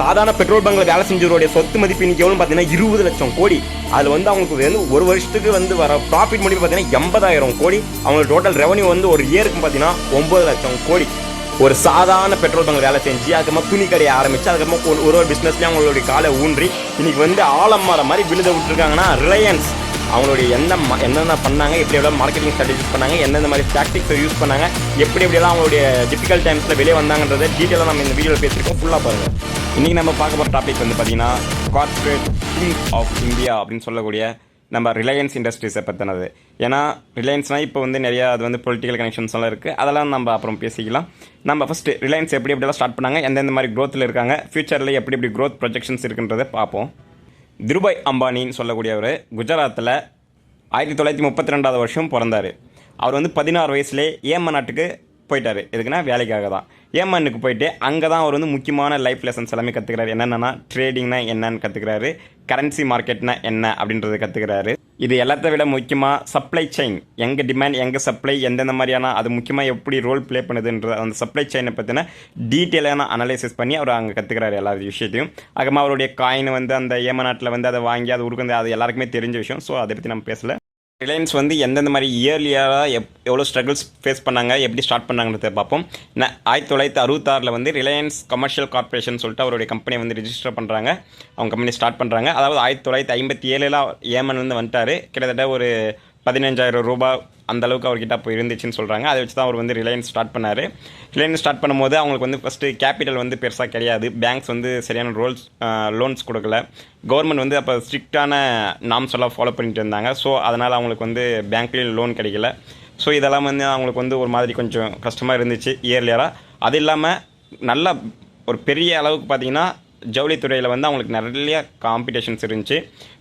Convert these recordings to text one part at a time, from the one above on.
சாதாரண பெட்ரோல் பங்கில் வேலை செஞ்சவருடைய சொத்து மதிப்பு இன்னைக்கு எவ்வளோ பார்த்தீங்கன்னா இருபது லட்சம் கோடி. அதில் வந்து அவங்களுக்கு வந்து ஒரு வருஷத்துக்கு வந்து வர ப்ராஃபிட் மதிப்பு பார்த்தீங்கன்னா எண்பதாயிரம் கோடி. அவங்களோட டோட்டல் ரெவன்யூ வந்து ஒரு இயருக்கு பார்த்தீங்கன்னா ஒன்பது லட்சம் கோடி. ஒரு சாதாரண பெட்ரோல் பங்க் வேலை செஞ்சு அதுக்கப்புறமா துணி கடையை ஆரம்பிச்சு அதுக்கப்புறமா ஒரு ஒரு ஒரு பிஸ்னஸ்லேயும் அவங்களுடைய காலை ஊன்றி இன்னைக்கு வந்து ஆலமரம் மாதிரி விழுத விட்டுருக்காங்கன்னா ரிலையன்ஸ் அவங்களுடைய என்ன ம- என்னென்ன பண்ணாங்க எப்படி எவ்வளோ மார்க்கெட்டிங் ஸ்ட்ராட்டஜிஸ் பண்ணாங்க எந்தெந்த மாதிரி டாக்டிக்ஸை யூஸ் பண்ணாங்க எப்படி எப்படியெல்லாம் அவங்களுடைய டிஃபிகல்ட் டைம்ஸில் வெளியே வந்தாங்கன்றதை டீட்டெயிலாக நம்ம இந்த வீடியோவில் பேசியிருக்கோம். ஃபுல்லாக பாருங்கள் இன்றைக்கி நம்ம பார்க்க போகிற டாபிக் வந்து பார்த்தீங்கன்னா கார்ப்பரேட் கிங் ஆஃப் இந்தியா அப்படின்னு சொல்லக்கூடிய நம்ம ரிலையன்ஸ் இண்டஸ்ட்ரீஸை பற்றினது ஏன்னா ரிலையன்ஸ்னால் இப்போ வந்து நிறையா அது வந்து பொலிட்டிக்கல் கனெக்ஷன்ஸ் எல்லாம் இருக்குது அதெல்லாம் நம்ம அப்புறம் பேசிக்கலாம். நம்ம ஃபஸ்ட்டு ரிலையன்ஸ் எப்படி எப்படிலாம் ஸ்டார்ட் பண்ணாங்க எந்தெந்த மாதிரி க்ரோத்தில் இருக்காங்க ஃப்யூச்சரில் எப்படி எப்படி க்ரோத் ப்ரொஜெக்ஷன்ஸ் இருக்குன்றதை பார்ப்போம். திருபாய் அம்பானின்னு சொல்லக்கூடியவர் குஜராத்தில் ஆயிரத்தி தொள்ளாயிரத்தி முப்பத்தி ரெண்டாவது வருஷம் பிறந்தார். அவர் வந்து பதினாறு வயசுலேயே ஏமன் நாட்டுக்கு போயிட்டார். எதுக்குன்னா வேலைக்காக தான் ஏமனுக்கு போயிட்டு அங்கே தான் அவர் வந்து முக்கியமான லைஃப் லெசன்ஸ் எல்லாமே கற்றுக்கிறாரு என்னென்னா ட்ரேடிங்னா என்னன்னு கற்றுக்கிறாரு கரன்சி மார்க்கெட்னா என்ன அப்படின்றத கற்றுக்கிறாரு இது எல்லாத்த விட முக்கியமாக சப்ளை செயின் எங்கே டிமாண்ட் எங்கே சப்ளை எந்தெந்த மாதிரியான அது முக்கியமாக எப்படி ரோல் ப்ளே பண்ணுதுன்ற அந்த சப்ளை செயினை பற்றின டீட்டெயிலான அனலைசிஸ் பண்ணி அவர் அங்கே கற்றுக்கிறாரு எல்லா விஷயத்தையும். அதுக்கப்புறமா அவருடைய காயின் வந்து அந்த ஏம நாட்டில் வந்து அதை வாங்கி அதை உருக்குந்து அது எல்லாருக்குமே தெரிஞ்ச விஷயம். ஸோ அதை பற்றி நம்ம பேசலை. ரிலையன்ஸ் வந்து எந்தெந்த மாதிரி இயர்லியராக எப் எவ்வளோ ஸ்ட்ரகிள்ஸ் ஃபேஸ் பண்ணாங்க எப்படி ஸ்டார்ட் பண்ணாங்கன்றத பார்ப்போம். நான் ஆயிரத்தி தொள்ளாயிரத்தி அறுபத்தாறில் வந்து ரிலையன்ஸ் கமர்ஷியல் கார்ப்பரேஷன் சொல்லிட்டு அவருடைய கம்பெனியை வந்து ரிஜிஸ்டர் பண்ணுறாங்க அவங்க கம்பெனி ஸ்டார்ட் பண்ணுறாங்க அதாவது ஆயிரத்தி தொள்ளாயிரத்தி ஐம்பத்தி ஏழில் ஏமன் வந்து வந்துட்டார். கிட்டத்தட்ட ஒரு பதினஞ்சாயிரம் ரூபாய் அந்த அளவுக்கு அவர்கிட்ட அப்போ இருந்துச்சுன்னு சொல்கிறாங்க அதை வச்சு தான் அவர் வந்து ரிலையன்ஸ் ஸ்டார்ட் பண்ணார். ரிலையன்ஸ் ஸ்டார்ட் பண்ணும்போது அவங்களுக்கு வந்து ஃபஸ்ட்டு கேபிட்டல் வந்து பெருசாக கிடையாது. பேங்க்ஸ் வந்து சரியான ரோல்ஸ் லோன்ஸ் கொடுக்கல. கவர்மெண்ட் வந்து அப்போ ஸ்ட்ரிக்டான நாம்ஸ் எல்லாம் ஃபாலோ பண்ணிட்டு இருந்தாங்க. ஸோ அதனால் அவங்களுக்கு வந்து பேங்க்லேயும் லோன் கிடைக்கல. ஸோ இதெல்லாம் வந்து அவங்களுக்கு வந்து ஒரு மாதிரி கொஞ்சம் கஷ்டமாக இருந்துச்சு இயர்லியராக அது இல்லாமல் நல்ல ஒரு பெரிய அளவுக்கு பார்த்திங்கன்னா ஜவுளித்துறையில் வந்து அவங்களுக்கு நிறைய காம்படிஷன்ஸ் இருந்துச்சு.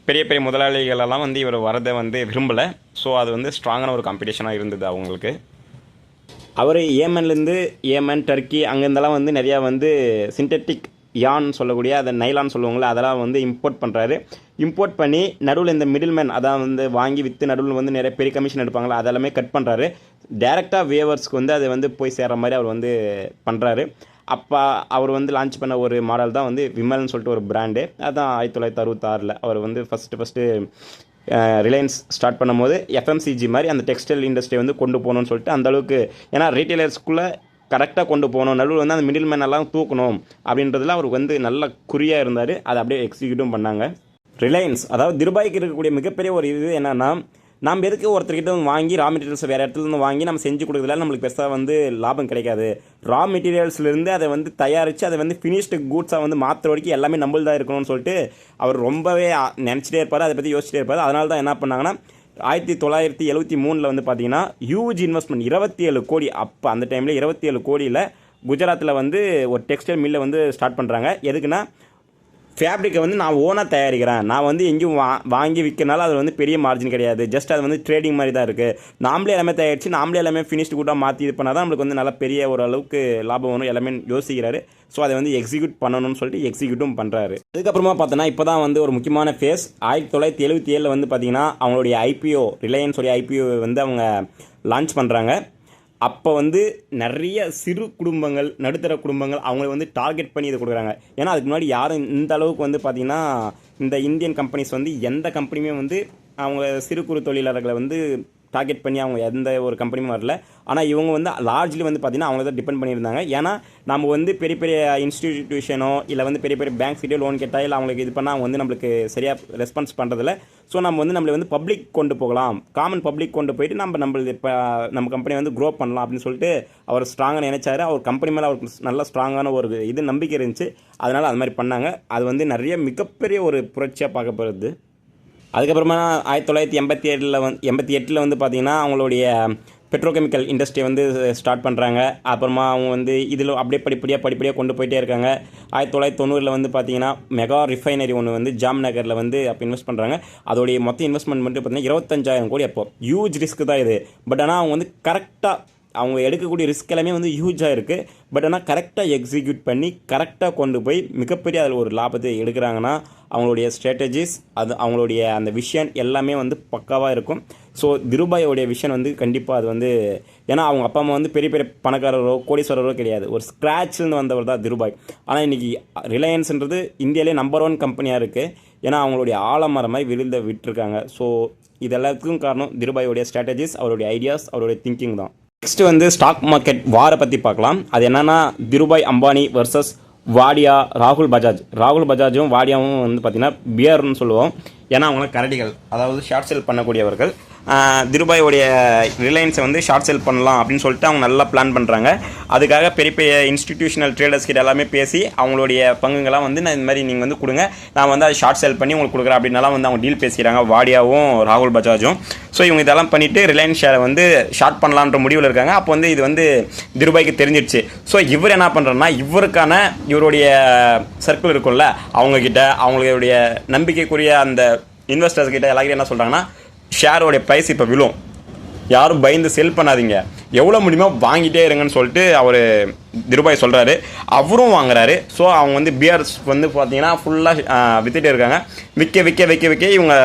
பெரிய பெரிய முதலாளிகளெல்லாம் வந்து இவர் வரதை வந்து விரும்பலை. ஸோ அது வந்து ஸ்ட்ராங்கான ஒரு காம்படிஷனாக இருந்தது அவங்களுக்கு. அவர் ஏமன்லேருந்து ஏமன் டர்க்கி அங்கேருந்தெல்லாம் வந்து நிறையா வந்து சிந்தட்டிக் யான் சொல்லக்கூடிய அதை நைலான் சொல்லுவாங்களே அதெல்லாம் வந்து இம்போர்ட் பண்ணுறாரு இம்போர்ட் பண்ணி நடுவில் இந்த மிடில்மேன் அதான் வந்து வாங்கி விற்று நடுவில் வந்து நிறைய பெரிய கமிஷன் எடுப்பாங்களா அதெல்லாமே கட் பண்ணுறாரு டேரெக்டாக வேவர்ஸ்க்கு வந்து அது வந்து போய் சேர்கிற மாதிரி அவர் வந்து பண்ணுறாரு அப்போ அவர் வந்து லான்ச் பண்ண ஒரு மாடல் தான் வந்து விமல்னு சொல்லிட்டு ஒரு பிராண்டு அதான் ஆயிரத்தி தொள்ளாயிரத்தி அறுபத்தாறில் அவர் வந்து ஃபஸ்ட்டு ஃபஸ்ட்டு ரிலையன்ஸ் ஸ்டார்ட் பண்ணும்போது எஃப்எம்சிஜி மாதிரி அந்த டெக்ஸ்டைல் இண்டஸ்ட்ரி வந்து கொண்டு போகணும்னு சொல்லிட்டு அந்தளவுக்கு ஏன்னா ரீட்டைலர்ஸ்குள்ளே கரெக்டாக கொண்டு போகணும் நடுவில் வந்து அந்த மிடில் மேன் எல்லாம் தூக்கணும் அப்படின்றதுல அவருக்கு வந்து நல்ல குறியாக இருந்தார். அதை அப்படியே எக்ஸிக்யூட்டும் பண்ணாங்க. ரிலையன்ஸ் அதாவது திருபாய்க்கு இருக்கக்கூடிய மிகப்பெரிய ஒரு இது என்னென்னா நம்ம எதுக்கு ஒருத்தர்கிட்ட வந்து வாங்கி ரா மெட்டீரியல்ஸ் வேறு இடத்துலேருந்து வாங்கி நம்ம செஞ்சு கொடுக்குறதுல நம்மளுக்கு பெருசாக வந்து லாபம் கிடைக்காது. ரா மெட்டீரியல்ஸ்லேருந்து அதை வந்து தயாரித்து அதை வந்து ஃபினிஷ்டு கூட்ஸாக வந்து மாத்திர வரைக்கும் எல்லாமே நம்மள்தான் இருக்கணும்னு சொல்லிட்டு அவர் ரொம்பவே நினச்சிட்டே இருப்பார் அதை பற்றி யோசிச்சிட்டே இருப்பார். அதனால தான் என்ன பண்ணாங்கன்னா ஆயிரத்தி தொள்ளாயிரத்தி எழுபத்தி மூணில் வந்து பார்த்தீங்கன்னா ஹியூஜ் இன்வெஸ்ட்மெண்ட் இருபத்தி ஏழு கோடி அப்போ அந்த டைமில் இருபத்தி ஏழு கோடியில் குஜராத்தில் வந்து ஒரு டெக்ஸ்டைல் மில்லை வந்து ஸ்டார்ட் பண்ணுறாங்க எதுக்குன்னா ஃபேப்ரிக்கை வந்து நான் ஓனாக தயாரிக்கிறேன். நான் வந்து எங்கேயும் வா வாங்கி விற்கிறனால அது வந்து பெரிய மார்ஜின் கிடையாது. ஜஸ்ட் அது வந்து ட்ரேடிங் மாதிரி தான் இருக்குது நாமளே எல்லாமே தயாரித்து நாமளே எல்லாமே ஃபினிஷ்டு கூட மாற்றி இது பண்ணால் தான் நம்மளுக்கு வந்து நல்ல பெரிய ஓரளவுக்கு லாபம் வரும் எல்லாமே யோசிக்கிறாரு. ஸோ அதை வந்து எக்ஸிக்யூட் பண்ணணும்னு சொல்லிட்டு எக்ஸிக்யூட்டும் பண்ணுறாரு அதுக்கப்புறமா பார்த்தோன்னா இப்போ தான் வந்து ஒரு முக்கியமான ஃபேஸ் ஆயிரத்தி தொள்ளாயிரத்தி எழுபத்தி ஏழில் வந்து பார்த்தீங்கன்னா அவங்களுடைய ஐபிஓ ரிலையன்ஸோடைய ஐபிஓ வந்து அவங்க லான்ச் பண்ணுறாங்க அப்போ வந்து நிறைய சிறு குடும்பங்கள் நடுத்தர குடும்பங்கள் அவங்களை வந்து டார்கெட் பண்ணி இதை கொடுக்குறாங்க. ஏன்னா அதுக்கு முன்னாடி யாரும் இந்த அளவுக்கு வந்து பார்த்திங்கன்னா இந்த இந்தியன் கம்பெனிஸ் வந்து எந்த கம்பெனியுமே வந்து அவங்க சிறு குறு தொழிலாளர்களை வந்து டார்கெட் பண்ணி அவங்க எந்த ஒரு கம்பெனியும் வரல. ஆனால் இவங்க வந்து லார்ஜ்லி வந்து பார்த்திங்கன்னா அவங்க தான் டிபெண்ட் பண்ணியிருந்தாங்க. ஏன்னா நம்ம வந்து பெரிய பெரிய இன்ஸ்டிடியூஷனோ இல்லை வந்து பெரிய பெரிய பேங்க்ஸ் கிட்டே லோன் கேட்டால் இல்லை அவங்களுக்கு இது பண்ணால் அவங்க வந்து நம்மளுக்கு சரியாக ரெஸ்பான்ஸ் பண்ணுறதில்ல ஸோ நம்ம வந்து நம்மளை வந்து பப்ளிக் கொண்டு போகலாம். காமன் பப்ளிக் கொண்டு போயிட்டு நம்ம நம்மளது இப்போ நம்ம கம்பெனி வந்து க்ரோ பண்ணலாம் அப்படின்னு சொல்லிட்டு அவர் ஸ்ட்ராங்காக நினைச்சாரு. அவர் கம்பெனி மேலே அவருக்கு நல்ல ஸ்ட்ராங்கான ஒரு இது நம்பிக்கை இருந்துச்சு. அதனால் அது மாதிரி பண்ணாங்க. அது வந்து நிறைய மிகப்பெரிய ஒரு புரட்சியாக பார்க்கப்படுது. அதுக்கப்புறமா ஆயிரத்தி தொள்ளாயிரத்தி எண்பத்தி ஏழில் வந்து எண்பத்தி எட்டில் வந்து பார்த்தீங்கன்னா அவங்களுடைய பெட்ரோகெமிக்கல் இண்டஸ்ட்ரி வந்து ஸ்டார்ட் பண்ணுறாங்க அப்புறமா அவங்க வந்து இதில் அப்படியே படிப்படியாக படிப்படியாக கொண்டு போயிட்டே இருக்காங்க. ஆயிரத்தி தொள்ளாயிரத்தி தொண்ணூறில் வந்து பார்த்தீங்கன்னா மெகா ரிஃபைனரி ஒன்று வந்து ஜாம் நகரில் வந்து அப்போ இன்வெஸ்ட் பண்ணுறாங்க அதோடைய மொத்த இன்வெஸ்ட்மெண்ட் மட்டும் பார்த்தீங்கன்னா இருபத்தஞ்சாயிரம் கோடி அப்போ. ஹியூஜ் ரிஸ்க் தான் இது. பட் ஆனால் அவங்க வந்து கரெக்டாக அவங்க எடுக்கக்கூடிய ரிஸ்க் எல்லாமே வந்து ஹியூஜாக இருக்குது பட் ஆனால் கரெக்டாக எக்ஸிக்யூட் பண்ணி கரெக்டாக கொண்டு போய் மிகப்பெரிய அதில் ஒரு லாபத்தை எடுக்கிறாங்கன்னா அவங்களுடைய ஸ்ட்ராட்டஜிஸ் அது அவங்களுடைய அந்த விஷன் எல்லாமே வந்து பக்காவாக இருக்கும். ஸோ திருபாயோடைய விஷன் வந்து கண்டிப்பாக அது வந்து ஏன்னா அவங்க அப்பா அம்மா வந்து பெரிய பெரிய பணக்காரரோ கோடீஸ்வரரோ கிடையாது. ஒரு ஸ்க்ராட்ச்லேருந்து வந்தவர் தான் திருபாய். ஆனால் இன்றைக்கி ரிலையன்ஸ்ன்றது இந்தியாவிலே நம்பர் ஒன் கம்பெனியாக இருக்குது ஏன்னா அவங்களுடைய ஆலமரம் மாதிரி விழுந்த விட்டுருக்காங்க. ஸோ இது எல்லாத்துக்கும் காரணம் திருபாயோடைய ஸ்ட்ராட்டஜிஸ் அவருடைய ஐடியாஸ் அவருடைய திங்கிங் தான். நெக்ஸ்ட் வந்து ஸ்டாக் மார்க்கெட் வாரை பற்றி பார்க்கலாம். அது என்னன்னா திருபாய் அம்பானி வர்சஸ் வாடியா ராகுல் பஜாஜ். ராகுல் பஜாஜும் வாடியாவும் வந்து பார்த்திங்கன்னா பியர்னு சொல்லுவோம். ஏன்னா அவங்களாம் கரடிகள். அதாவது ஷார்ட் செல் பண்ணக்கூடியவர்கள். திருபாயோடைய ரிலையன்ஸை வந்து ஷார்ட் செல் பண்ணலாம் அப்படின்னு சொல்லிட்டு அவங்க நல்லா பிளான் பண்ணுறாங்க அதுக்காக பெரிய பெரிய இன்ஸ்டிடியூஷனல் ட்ரேடர்ஸ் கிட்ட எல்லாமே பேசி அவங்களுடைய பங்குங்கள்லாம் வந்து நான் இந்த மாதிரி நீங்கள் வந்து கொடுங்க. நான் வந்து அதை ஷார்ட் செல் பண்ணி உங்களுக்கு கொடுக்குறேன் அப்படின்னாலாம் வந்து அவங்க டீல் பேசிக்கிறாங்க. வாடியாவும் ராகுல் பஜாஜும். ஸோ இவங்க இதெல்லாம் பண்ணிவிட்டு ரிலையன்ஸ் ஷேரை வந்து ஷார்ட் பண்ணலான்ற முடிவில் இருக்காங்க. அப்போ வந்து இது வந்து திருபாய்க்கு தெரிஞ்சிடுச்சு. ஸோ இவர் என்ன பண்ணுறன்னா இவருக்கான இவருடைய சர்க்கிள் இருக்கும்ல அவங்கக்கிட்ட அவங்களுடைய நம்பிக்கைக்குரிய அந்த இன்வெஸ்டர்ஸ் கிட்ட எல்லாருக்கும் என்ன சொல்கிறாங்கன்னா ஷேரோடைய ப்ரைஸ் இப்போ விழும். யாரும் பயந்து செல் பண்ணாதீங்க. எவ்வளோ முடியுமோ வாங்கிட்டே இருங்கன்னு சொல்லிட்டு அவர் திருபாய் சொல்கிறாரு அவரும் வாங்குறாரு. ஸோ அவங்க வந்து பியர்ஸ் வந்து பார்த்தீங்கன்னா ஃபுல்லாக வித்துட்டே இருக்காங்க. விற்க விற்க விற்க விற்க இவங்க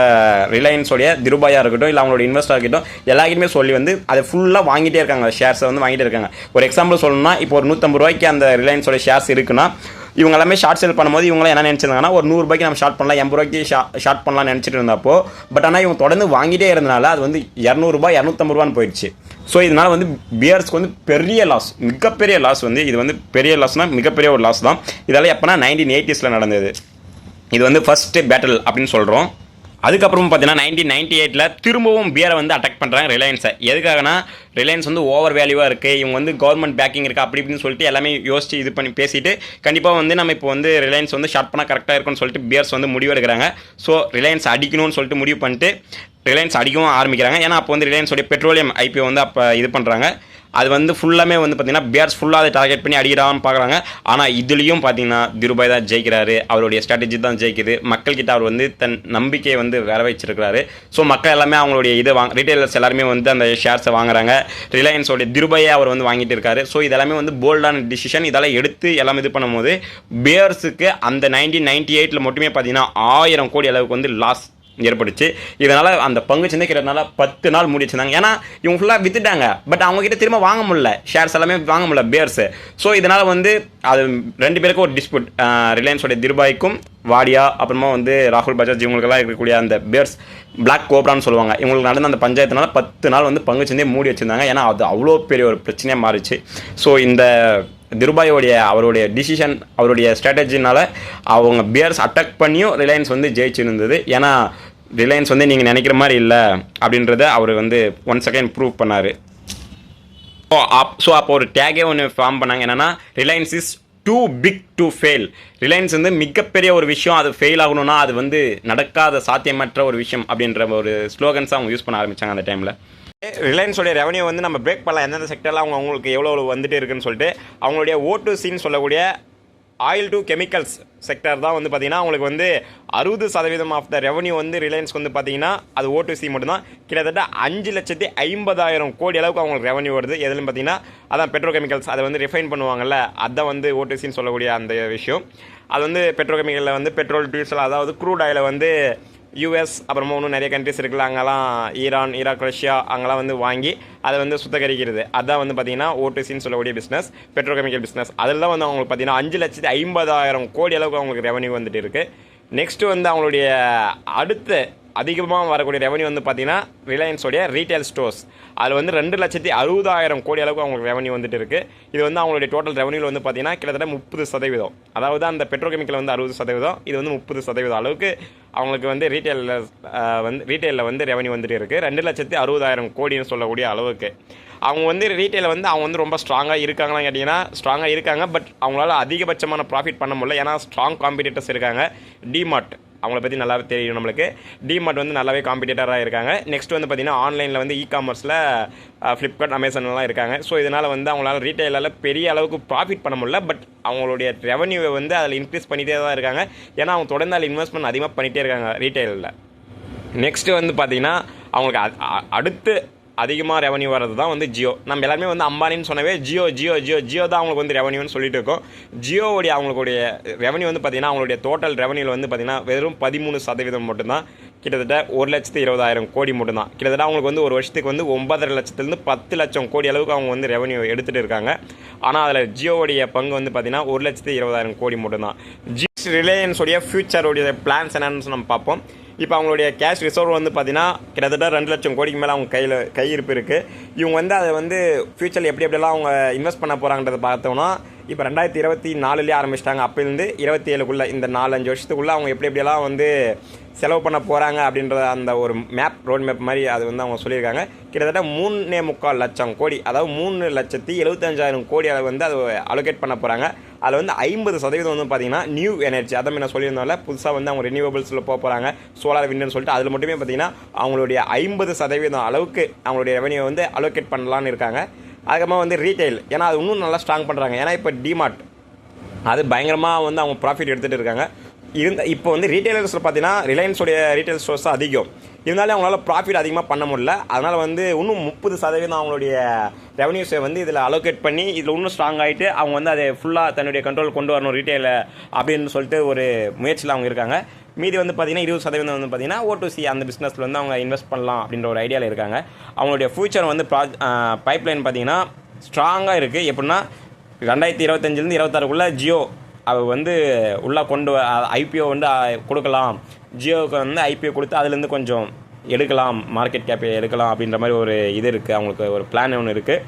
ரிலையன்ஸோடைய திருபாயாக இருக்கட்டும் இல்லை அவங்களோட இன்வெஸ்டாக இருக்கட்டும் எல்லாருக்குமே சொல்லி வந்து அதை ஃபுல்லாக வாங்கிட்டே இருக்காங்க. ஷேர்ஸை வந்து வாங்கிட்டே இருக்காங்க. ஒரு எக்ஸாம்பிள் சொல்லணும்னா இப்போ ஒரு நூற்றம்பது ரூபாய்க்கு அந்த ரிலையன்ஸோட ஷேர்ஸ் இருக்குன்னா இவங்க எல்லாமே ஷார்ட் சேல் பண்ணும்போது இவங்க என்ன நினச்சிருந்தாங்கன்னா ஒரு நூறுரூபாய்க்கு நம்ம ஷார்ட் பண்ணலாம் எண்பது ரூபாய்க்கு ஷா ஷார்ட் பண்ணலாம்னு நினச்சிட்டு இருந்தப்போ பட் ஆனால் இவங்க தொடர்ந்து வாங்கிட்டே இருந்தனால அது வந்து இரநூறுபா இரநூத்தம்பது ரூபான்னு போயிடுச்சு. ஸோ இதனால் வந்து பியர்ஸ்க்கு வந்து பெரிய லாஸ் மிகப்பெரிய லாஸ் வந்து இது வந்து பெரிய லாஸ்னால் மிகப்பெரிய ஒரு லாஸ் தான். இதெல்லாம் எப்போனா நைன்டீன் எயிட்டிஸில் நடந்தது. இது வந்து ஃபஸ்ட்டு பேட்டில் அப்படின்னு சொல்கிறோம் அதுக்கப்புறம் பார்த்தீங்கன்னா நைன்டீன் நைன்டி எயிட்டில் திரும்பவும் பியரை வந்து அட்டாக் பண்ணுறாங்க ரிலையன்ஸை எதுக்காகனா ரிலையன்ஸ் வந்து ஓவர் வேல்யூவாக இருக்குது இவங்க வந்து கவர்மெண்ட் பேக்கிங் இருக்குது அப்படி இப்படின்னு சொல்லிட்டு எல்லாமே யோசிச்சு இது பண்ணி பேசிட்டு கண்டிப்பாக வந்து நம்ம இப்போ வந்து ரிலையன்ஸ் வந்து ஷார்ட் பண்ணால் கரெக்டாக இருக்கும்னு சொல்லிட்டு பியர்ஸ் வந்து முடிவு எடுக்கிறாங்க. ஸோ ரிலையன்ஸ் அடிக்கணும்னு சொல்லிட்டு முடிவு பண்ணிட்டு ரிலையன்ஸ் அடிக்கவும் ஆரம்பிக்கிறாங்க. ஏன்னா அப்போ வந்து ரிலையன்ஸோடைய பெட்ரோலியம் ஐபிஓ வந்து அப்போ இது பண்ணுறாங்க அது வந்து ஃபுல்லாமே வந்து பார்த்தீங்கன்னா பியர்ஸ் ஃபுல்லாக அதை டார்கெட் பண்ணி அடிக்கிறான்னு பார்க்குறாங்க ஆனால் இதுலேயும் பார்த்தீங்கன்னா திருபாய் தான் ஜெயிக்கிறாரு. அவருடைய ஸ்ட்ராட்டஜி தான் ஜெயிக்குது. மக்கள்கிட்ட அவர் வந்து தன் நம்பிக்கையை வந்து வர வச்சிருக்கிறாரு ஸோ மக்கள் எல்லாமே அவங்களுடைய இதை வாங்க ரீட்டைலர்ஸ் எல்லாருமே வந்து அந்த ஷேர்ஸை வாங்குறாங்க. ரிலையன்ஸோடைய திருபாயை அவர் வந்து வாங்கிட்டு இருக்காரு. ஸோ இதெல்லாமே வந்து போல்டான டிசிஷன் இதெல்லாம் எடுத்து எல்லாம் இது பண்ணும்போது பியர்ஸுக்கு அந்த நைன்டீன் நைன்டி எயிட்டில் மட்டுமே பார்த்தீங்கன்னா ஆயிரம் கோடி அளவுக்கு வந்து லாஸ் ஏற்பட்டுச்சு. இதனால் அந்த பங்கு சிந்திக்கிறதுனால பத்து நாள் மூடி வச்சிருந்தாங்க ஏன்னா இவங்க ஃபுல்லாக வித்துட்டாங்க. பட் அவங்ககிட்ட திரும்ப வாங்க முடியல. ஷேர்ஸ் எல்லாமே வாங்க முடியல பேர்ஸு ஸோ இதனால் வந்து அது ரெண்டு பேருக்கும் ஒரு டிஸ்பியூட் ரிலையன்ஸோடைய திருபாய்க்கும் வாடியா அப்புறமா வந்து ராகுல் பஜாஜ் இவங்களுக்கெல்லாம் இருக்கக்கூடிய அந்த பேர்ஸ் பிளாக் கோப்ரான்னு சொல்லுவாங்க. இவங்களுக்கு நடந்த அந்த பஞ்சாயத்தினால பத்து நாள் வந்து பங்கு சந்தையை மூடி வச்சிருந்தாங்க. ஏன்னா அது அவ்வளோ பெரிய ஒரு பிரச்சனையாக மாறிச்சு. ஸோ இந்த திருபாயோடைய அவருடைய டிசிஷன் அவருடைய ஸ்ட்ராட்டஜினால் அவங்க பியர்ஸ் அட்டாக் பண்ணியும் ரிலையன்ஸ் வந்து ஜெயிச்சிருந்தது. ஏன்னா ரிலையன்ஸ் வந்து நீங்கள் நினைக்கிற மாதிரி இல்லை அப்படின்றத அவர் வந்து ஒன் செகண்ட் ப்ரூவ் பண்ணார். ஸோ அப் ஸோ அப்போ ஒரு டேகே ஒன்று ஃபார்ம் பண்ணாங்க. என்னென்னா Reliance is too big to fail Reliance வந்து மிகப்பெரிய ஒரு விஷயம். அது ஃபெயில் ஆகணும்னா அது வந்து நடக்காத சாத்தியமற்ற ஒரு விஷயம் அப்படின்ற ஒரு ஸ்லோகன்ஸ் அவங்க யூஸ் பண்ண ஆரம்பித்தாங்க அந்த டைமில் ரிலையன்ஸோடைய ரெவன்யூ வந்து நம்ம பிரேக் பண்ணலாம். எந்தெந்த செக்டரில் அவங்க அவங்களுக்கு எவ்வளோ எவ்வளோ வந்துட்டு இருக்குன்னு சொல்லிட்டு அவங்களுடைய ஓட்டு சீன் சொல்லக்கூடிய ஆயில் டு கெமிக்கல்ஸ் செக்டர் தான் வந்து பார்த்தீங்கன்னா அவங்களுக்கு வந்து அறுபது சதவீதம் ஆஃப் த ரெவன்யூ வந்து ரிலையன்ஸ்க்கு வந்து பார்த்தீங்கன்னா அது ஓட்டுசி சி மட்டும்தான். கிட்டத்தட்ட அஞ்சு லட்சத்தி ஐம்பதாயிரம் கோடி அளவுக்கு அவங்களுக்கு ரெவன்யூ வருது. எதுலன்னு பார்த்தீங்கன்னா அதான் பெட்ரோ கெமிக்கல்ஸ் அதை வந்து ரிஃபைன் பண்ணுவாங்கள்ல அதான் வந்து ஓ சின்னு சொல்லக்கூடிய அந்த விஷயம். அது வந்து பெட்ரோ கெமிக்கலில் வந்து பெட்ரோல் டீசல் அதாவது க்ரூட் ஆயிலை வந்து யூஎஸ் அப்புறமா இன்னும் நிறைய கண்ட்ரிஸ் இருக்குல்ல அங்கெல்லாம் ஈரான் ஈராக் ரஷ்யா அங்கெல்லாம் வந்து வாங்கி அதை வந்து சுத்தகரிக்கிறது. அதான் வந்து பார்த்தீங்கன்னா ஓட்டுசின்னு சொல்லக்கூடிய பிஸ்னஸ் பெட்ரோகெமிக்கல் பிஸ்னஸ் அதில் தான் வந்து அவங்களுக்கு பார்த்தீங்கன்னா அஞ்சு லட்சத்து ஐம்பதாயிரம் கோடி அளவுக்கு அவங்களுக்கு ரெவன்யூ வந்துட்டு இருக்குது நெக்ஸ்ட்டு வந்து அவங்களுடைய அடுத்த அதிகமாக வரக்கூடிய ரெவன்யூ வந்து பார்த்தீங்கன்னா ரிலையன்ஸோடைய ரீட்டைல் ஸ்டோர்ஸ் அதில் வந்து ரெண்டு லட்சத்தி அறுபதாயிரம் கோடி அளவுக்கு அவங்களுக்கு ரெவன்யூ வந்துட்டு இருக்குது இது வந்து அவங்களுடைய டோட்டல் ரெவன்யூவில் வந்து பார்த்தீங்கன்னா கிட்டத்தட்ட முப்பது சதவீதம். அதாவது அந்த பெட்ரோகெமிக்கல் வந்து அறுபது சதவீதம். இது வந்து முப்பது சதவீதம் அளவுக்கு அவங்களுக்கு வந்து ரீட்டைலில் வந்து ரீட்டைலில் வந்து ரெவன்யூ வந்துட்டு இருக்குது ரெண்டு லட்சத்தி அறுபதாயிரம் கோடின்னு சொல்லக்கூடிய அளவுக்கு. அவங்க வந்து ரீட்டைலில் வந்து அவங்க வந்து ரொம்ப ஸ்ட்ராங்காக இருக்காங்களான்னு கேட்டிங்கன்னா ஸ்ட்ராங்காக இருக்காங்க பட் அவங்களால அதிகபட்சமான ப்ராஃபிட் பண்ண முடியல. ஏன்னா ஸ்ட்ராங் காம்படிட்டர்ஸ் இருக்காங்க. டிமார்ட் அவங்கள பற்றி நல்லாவே தெரியும் நம்மளுக்கு. டிமார்ட் வந்து நல்லாவே காம்படிட்டராக இருக்காங்க. நெக்ஸ்ட் வந்து பார்த்திங்கன்னா ஆன்லைனில் வந்து இ காமர்ஸில் ஃப்ளிப்கார்ட் அமேசான்லாம் இருக்காங்க. ஸோ இதனால் வந்து அவங்களால ரீட்டைலால் பெரிய அளவுக்கு ப்ராஃபிட் பண்ண முடியல. பட் அவங்களுடைய ரெவன்யூவை வந்து அதில் இன்க்ரீஸ் பண்ணிகிட்டே தான் இருக்காங்க. ஏன்னா அவங்க தொடர்ந்து அதில் இன்வெஸ்ட்மெண்ட் அதிகமாக பண்ணிகிட்டே இருக்காங்க ரீட்டைலில் நெக்ஸ்ட்டு வந்து பார்த்திங்கன்னா அவங்களுக்கு அ- அடுத்து அதிகமாக ரெவன்யூ வர்றது தான் வந்து ஜியோ நம்ம எல்லாருமே வந்து அம்பானின்னு சொன்னவே ஜியோ ஜியோ ஜியோ ஜியோ தான் அவங்களுக்கு வந்து ரெவன்யூன்னு சொல்லிட்டு இருக்கோம். ஜியோவுடைய அவங்களுடைய ரெவன்யூ வந்து பார்த்திங்கன்னா அவங்களுடைய டோட்டல் ரெவன்யூவில் வந்து பார்த்திங்கன்னா வெறும் பதிமூணு சதவீதம் மட்டும்தான். கிட்டத்தட்ட ஒரு லட்சத்து இருபதாயிரம் கோடி மட்டும்தான். கிட்டத்தட்ட அவங்களுக்கு வந்து ஒரு வருஷத்துக்கு வந்து ஒன்பதரை லட்சத்துலேருந்து பத்து லட்சம் கோடி அளவுக்கு அவங்க வந்து ரெவன்யூ எடுத்துகிட்டு இருக்காங்க. ஆனால் அதில் ஜியோவுடைய பங்கு வந்து பார்த்திங்கன்னா ஒரு லட்சத்து இருபதாயிரம் கோடி மட்டும்தான். ஜி ரிலையன்ஸுடைய ஃப்யூச்சருடைய பிளான்ஸ் என்னென்னு நம்ம பார்ப்போம். இப்போ அவங்களுடைய கேஷ் ரிசர்வ் வந்து பார்த்தீங்கன்னா கிட்டத்தட்ட ரெண்டு லட்சம் கோடிக்கு மேலே அவங்க கையில் கையிருப்பு இருக்குது இவங்க வந்து அதை வந்து ஃப்யூச்சரில் எப்படி எப்படிலாம் அவங்க இன்வெஸ்ட் பண்ண போகிறாங்கன்றத பார்த்தோம்னா இப்போ ரெண்டாயிரத்தி இருபத்தி நாலுலேயே ஆரம்பிச்சிட்டாங்க. அப்போலேருந்து இருபத்தி ஏழுக்குள்ளே இந்த நாலஞ்சு வருஷத்துக்குள்ளே அவங்க எப்படி எப்படியெல்லாம் வந்து செலவு பண்ண போகிறாங்க அப்படின்ற அந்த ஒரு மேப் ரோட் மேப் மாதிரி அது வந்து அவங்க சொல்லியிருக்காங்க. கிட்டத்தட்ட மூணே முக்கால் லட்சம் கோடி அதாவது மூணு லட்சத்தி எழுபத்தஞ்சாயிரம் கோடி அளவு வந்து அதை அலோகேட் பண்ண போகிறாங்க அதில் வந்து ஐம்பது சதவீதம் வந்து பார்த்தீங்கன்னா நியூ எனர்ஜி அதை நான் சொல்லியிருந்தோம்ல புதுசாக வந்து அவங்க ரினியூவபிள்ஸில் போக போகிறாங்க சோலார் விண்டுன்னு சொல்லிட்டு அதில் மட்டுமே பார்த்தீங்கன்னா அவங்களுடைய ஐம்பது சதவீதம் அளவுக்கு அவங்களுடைய ரெவன்யூ வந்து அலோகேட் பண்ணலான்னு இருக்காங்க. அதுக்கப்புறமா வந்து ரீட்டைல் ஏன்னா அது இன்னும் நல்லா ஸ்ட்ராங் பண்ணுறாங்க ஏன்னா இப்போ டிமார்ட் அது பயங்கரமாக வந்து அவங்க ப்ராஃபிட் எடுத்துகிட்டு இருக்காங்க. இருந்த இப்போ வந்து ரீட்டைலர்ஸில் பார்த்தீங்கன்னா ரிலையன்ஸோடைய ரீட்டைல் ஸ்டோர்ஸ் தான் அதிகம். இருந்தாலும் அவங்களால ப்ராஃபிட் அதிகமாக பண்ண முடியல. அதனால் வந்து இன்னும் முப்பது சதவீதம் அவங்களுடைய ரெவன்யூஸை வந்து இதில் அலோகேட் பண்ணி இதில் இன்னும் ஸ்ட்ராங் ஆகிட்டு அவங்க வந்து அதை ஃபுல்லாக தன்னுடைய கண்ட்ரோல் கொண்டு வரணும் ரீட்டைலில் அப்படின்னு சொல்லிட்டு ஒரு முயற்சியில் அவங்க இருக்காங்க. மீதி வந்து பார்த்தீங்கன்னா இருபது சதவீதம் வந்து பார்த்தீங்கன்னா ஓ அந்த பிஸ்னஸில் வந்து அவங்க இன்வெஸ்ட் பண்ணலாம் அப்படின்ற ஒரு ஐடியாவில் இருக்காங்க. அவங்களுடைய ஃபியூச்சர் வந்து ப்ரா பைப்லைன் பார்த்தீங்கன்னா ஸ்ட்ராங்காக இருக்குது எப்படின்னா ரெண்டாயிரத்தி இருபத்தஞ்சிலேருந்து இருபத்தாறுக்குள்ளே ஜியோ அவள் வந்து உள்ளே கொண்டு ஐபிஓ வந்து கொடுக்கலாம். ஜியோவுக்கு வந்து ஐபிஓ கொடுத்து அதுலேருந்து கொஞ்சம் எடுக்கலாம். மார்க்கெட் கேப்பை எடுக்கலாம் அப்படின்ற மாதிரி ஒரு இது இருக்குது அவங்களுக்கு ஒரு பிளான் ஒன்று இருக்குது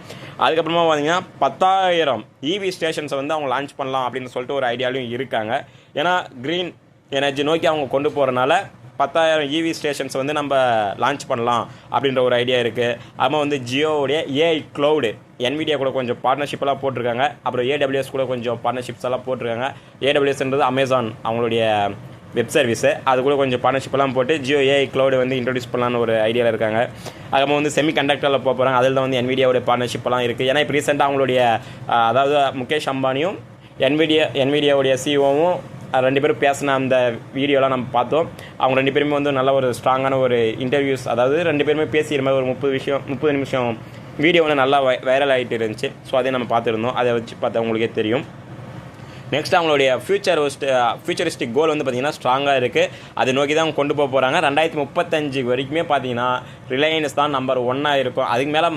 அதுக்கப்புறமா பார்த்தீங்கன்னா பத்தாயிரம் இவி ஸ்டேஷன்ஸை வந்து அவங்க லான்ச் பண்ணலாம் அப்படின்னு சொல்லிட்டு ஒரு ஐடியாலையும் இருக்காங்க. ஏன்னா க்ரீன் எனர்ஜி நோக்கி அவங்க கொண்டு போகிறனால பத்தாயிரம் இவி ஸ்டேஷன்ஸ் வந்து நம்ம லான்ச் பண்ணலாம் அப்படின்ற ஒரு ஐடியா இருக்குது அதுமாதிரி வந்து ஜியோவுடைய ஏஐ க்ளவுடு என்விடியா கூட கொஞ்சம் பார்ட்னர்ஷிப்பெல்லாம் போட்டிருக்காங்க. அப்புறம் ஏடபிள்யூஎஸ் கூட கொஞ்சம் பார்ட்னர்ஷிப்ஸ் எல்லாம் போட்டிருக்காங்க. ஏடபிள்யூஎஸ்ன்றது அமேசான் அவங்களுடைய வெப் சர்வீஸு அது கூட கொஞ்சம் பார்ட்னர்ஷிப்லாம் போட்டு ஜியோ ஏஐ க்ளவுடு வந்து இன்ட்ரடியூஸ் பண்ணலான்னு ஒரு ஐடியாவில் இருக்காங்க. அதுக்கப்புறம் வந்து செமி கண்டக்டரில் போக போகிறாங்க அதில் தான் வந்து NVIDIA-வுடைய பார்ட்னர்ஷிப்லாம் இருக்குது ஏன்னா இப்போ ரீசெண்டாக அவங்களுடைய அதாவது முகேஷ் அம்பானியும் என்விடியா என்விடியாவுடைய சிஓவும் ரெண்டு பேரும் பேசின அந்த வீடியோலாம் நம்ம பார்த்தோம். அவங்க ரெண்டு பேருமே வந்து நல்ல ஒரு ஸ்ட்ராங்கான ஒரு இன்டர்வியூஸ் அதாவது ரெண்டு பேருமே பேசிக்கிற மாதிரி ஒரு முப்பது விஷயம் முப்பது நிமிஷம் வீடியோ வந்து நல்லா வைரல் ஆகிட்டு இருந்துச்சு. ஸோ அதை நம்ம பார்த்துருந்தோம். அதை வச்சு பார்த்தா உங்களுக்கே தெரியும். நெக்ஸ்ட் அவங்களுடைய ஃபியூச்சர் ஃபியூச்சரிஸ்டிக் கோல் வந்து பார்த்தீங்கன்னா ஸ்ட்ராங்காக இருக்குது அதை நோக்கி தான் அவங்க கொண்டு போக போகிறாங்க ரெண்டாயிரத்தி முப்பத்தஞ்சு வரைக்குமே பார்த்தீங்கன்னா ரிலையன்ஸ் தான் நம்பர் ஒன்னாக இருக்கும். அதுக்கு மேலே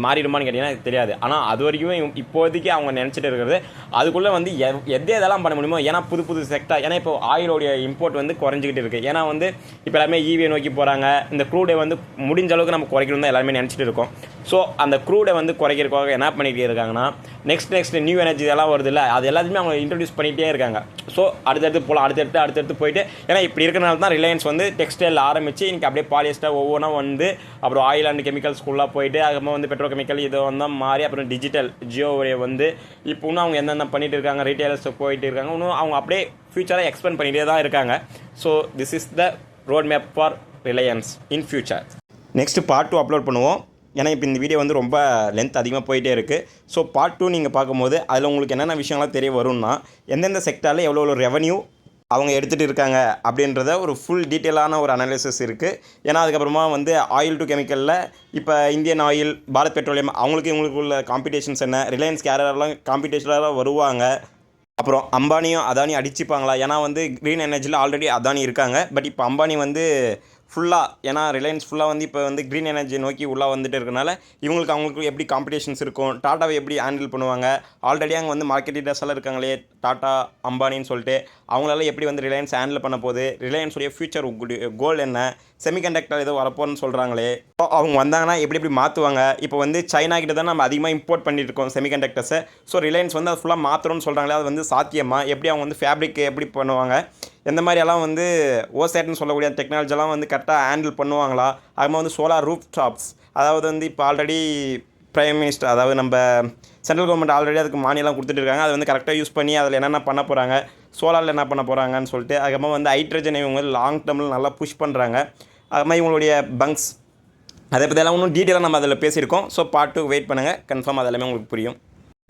மாறிடுமான்னு கேட்டிங்கன்னா எனக்கு தெரியாது. ஆனால் அது வரைக்குமே இப்போதைக்கு அவங்க நினச்சிட்டு இருக்கிறது அதுக்குள்ளே வந்து எ- எது எதெல்லாம் பண்ண முடியுமோ ஏன்னா புது புது செக்டர் ஏன்னா இப்போ ஆயிலோடைய இம்போர்ட் வந்து குறைஞ்சிக்கிட்டு இருக்குது ஏன்னா வந்து இப்போ எல்லாமே ஈவியை நோக்கி போகிறாங்க இந்த க்ரூடை வந்து முடிஞ்ச அளவுக்கு நம்ம குறைக்கணும் தான் எல்லாருமே நினச்சிட்டு இருக்கோம். ஸோ அந்த க்ரூடை வந்து குறைக்கிறதுக்காக என்ன பண்ணிகிட்டே இருக்காங்கன்னா நெக்ஸ்ட் நெக்ஸ்ட் நியூ எனர்ஜி இதெல்லாம் வருது இல்லை அது எல்லாத்தையுமே அவங்க இன்ட்ரடியூஸ் பண்ணிகிட்டே இருக்காங்க. ஸோ அடுத்தடுத்து போகலாம் அடுத்தடுத்து அடுத்தடுத்து போயிட்டு ஏன்னா இப்படி இருக்கிறனால தான் ரிலையன்ஸ் வந்து டெக்ஸ்டைல் ஆரம்பித்து இன்னைக்கு அப்படியே பாலியஸ்டாக ஒவ்வொன்றா வந்து அப்புறம் ஆயில் அண்ட் கெமிக்கல்ஸ்குள்ளே போயிட்டு அதுக்கப்புறம் வந்து பெட்ரோகெமிக்கல் இது வந்து மாறி அப்புறம் டிஜிட்டல் ஜியோவுடைய வந்து இப்போ இன்னும் அவங்க என்னென்ன பண்ணிகிட்டு இருக்காங்க ரீட்டைலர்ஸ் போயிட்டு இருக்காங்க இன்னும் அவங்க அப்படியே ஃபியூச்சராக எக்ஸ்பெண்ட் பண்ணிகிட்டே தான் இருக்காங்க. So this is the road map for Reliance in future next part two upload பண்ணுவோம். ஏன்னா இப்போ இந்த வீடியோ வந்து ரொம்ப லென்த் அதிகமாக போயிட்டே இருக்குது ஸோ பார்ட் டூ நீங்கள் பார்க்கும்போது அதில் உங்களுக்கு என்னென்ன விஷயங்கள்லாம் தெரிய வரும்னா எந்தெந்த செக்டாரில் எவ்வளோ எவ்வளோ ரெவன்யூ அவங்க எடுத்துகிட்டு இருக்காங்க அப்படின்றத ஒரு ஃபுல் டீட்டெயிலான ஒரு அனாலிசிஸ் இருக்குது ஏன்னா அதுக்கப்புறமா வந்து ஆயில் டு கெமிக்கலில் இப்போ இந்தியன் ஆயில் பாரத் பெட்ரோலியம் அவங்களுக்கு இவங்களுக்கு உள்ள காம்படிஷன்ஸ் என்ன? ரிலையன்ஸ் கேரெல்லாம் காம்படிஷனாக வருவாங்க. அப்புறம் அம்பானியும் அதானி அடிச்சுப்பாங்களா? ஏன்னா வந்து க்ரீன் எனர்ஜியில் ஆல்ரெடி அதானி இருக்காங்க. பட் இப்போ அம்பானி வந்து ஃபுல்லாக ஏன்னா ரிலையன்ஸ் ஃபுல்லாக வந்து இப்போ வந்து க்ரீன் எனர்ஜி நோக்கி உள்ளே வந்துட்டு இருக்கனால இவங்களுக்கு அவங்களுக்கு எப்படி காம்படிஷன்ஸ் இருக்கும் டாட்டாவை எப்படி ஹேண்டில் பண்ணுவாங்க ஆல்ரெடி அங்கே வந்து மார்க்கெட் லீடர்ஸ் எல்லாம் இருக்காங்களே டாட்டா அம்பானின்னு சொல்லிட்டு அவங்களால எப்படி வந்து ரிலையன்ஸ் ஹேண்டில் பண்ண போகுது ரிலையன்ஸுடைய ஃபியூச்சர் கோல் என்ன செமிகண்டக்டர் ஏதோ வரப்போன்னு சொல்கிறாங்களே அவங்க வந்தாங்கன்னா எப்படி எப்படி மாற்றுவாங்க இப்போ வந்து சைனா கிட்ட தான் நம்ம அதிகமாக இம்போர்ட் பண்ணிட்டு இருக்கோம் செமிகண்டக்டர்ஸை ஸோ ரிலையன்ஸ் வந்து அது ஃபுல்லாக மாற்றணும்னு சொல்கிறாங்களே அது வந்து சாத்தியமாக எப்படி அவங்க வந்து ஃபேப்ரிக் எப்படி பண்ணுவாங்க எந்த மாதிரியெல்லாம் வந்து ஓசேட்னு சொல்லக்கூடிய டெக்னாலஜிலாம் வந்து கரெக்டாக ஹேண்டில் பண்ணுவாங்களா? அதுமாதிரி வந்து சோலார் ரூப் டாப்ஸ் அதாவது வந்து இப்போ ஆல்ரெடி பிரைம் மினிஸ்டர் அதாவது நம்ம சென்ட்ரல் கவர்மெண்ட் ஆல்ரெடி அதுக்கு மானியெல்லாம் கொடுத்துட்டு இருக்காங்க. அதை வந்து கரெக்டாக யூஸ் பண்ணி அதில் என்னென்ன பண்ண போகிறாங்க சோலாரில் என்ன பண்ண போகிறாங்கன்னு சொல்லிட்டு அதுக்கப்புறமா வந்து ஹைட்ரஜனை இவங்க லாங் டேர்மில் நல்லா புஷ் பண்ணுறாங்க அது மாதிரி இவங்களுடைய பங்க்ஸ். அதை பற்றியெல்லாம் இன்னும் டீட்டெயிலாக நம்ம அதில் பேசியிருக்கோம். ஸோ பார்ட் டூ வெயிட் பண்ணுங்கள் கன்ஃபார்ம் அதெல்லாமே உங்களுக்கு புரியும்.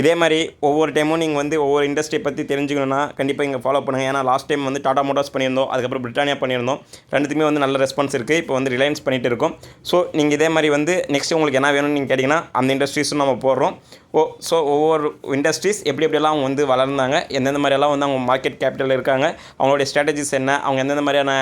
இதே மாதிரி ஒவ்வொரு டைமும் நீங்கள் வந்து ஒவ்வொரு இண்டஸ்ட்ரியை பற்றி தெரிஞ்சுக்கணுன்னா கண்டிப்பாக இங்கே ஃபாலோ பண்ணுங்கள் ஏன்னா லாஸ்ட் டைம் வந்து டாடா மோட்டார்ஸ் பண்ணியிருந்தோம். அதுக்கப்புறம் பிரிட்டானியா பண்ணியிருந்தோம். ரெண்டுத்துக்குமே வந்து நல்ல ரெஸ்பான்ஸ் இருக்குது இப்போ வந்து ரிலையன்ஸ் பண்ணிகிட்டு இருக்கோம். ஸோ நீங்கள் இதே மாதிரி வந்து நெக்ஸ்ட் உங்களுக்கு என்ன வேணும்னு நீங்கள் கேட்டிங்கன்னா அந்த இண்டஸ்ட்ரீஸும் நம்ம போடுறோம். ஓ ஸோ ஒவ்வொரு இண்டஸ்ட்ரீஸ் எப்படி எப்படியெல்லாம் அவங்க வந்து வளர்ந்தாங்க எந்தெந்த மாதிரியெல்லாம் வந்து அவங்க மார்க்கெட் கேபிட்டல் இருக்காங்க அவங்களுடைய ஸ்ட்ராட்டஜிஸ் என்ன அவங்க எந்தெந்த மாதிரியான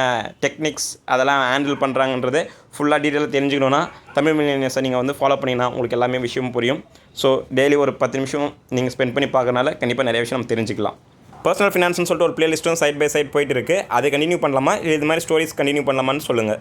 டெக்னிக்ஸ் அதெல்லாம் ஹேண்டில் பண்ணுறாங்கன்றது ஃபுல்லாக டீட்டெயிலாக தெரிஞ்சுக்கணுன்னா தமிழ் மில்லியனர்ஸை நீங்கள் வந்து ஃபாலோ பண்ணிங்கன்னா உங்களுக்கு எல்லாமே விஷயம் புரியும். ஸோ டெய்லி ஒரு பத்து நிமிஷம் நீங்கள் ஸ்பெண்ட் பண்ணி பார்க்கறனால கண்டிப்பாக நிறைய விஷயம் நம்ம தெரிஞ்சுக்கலாம். பர்சனல் ஃபினான்ஸ்னு சொல்லிட்டு ஒரு பிளேலிஸ்ட்டும் சைட் பை சைட் போயிட்டு இருக்குது அதை கண்டினியூ பண்ணலாமா? இல்லை இது மாதிரி ஸ்டோரிஸ் கண்டினியூ பண்ணலாமான்னு சொல்லுங்கள்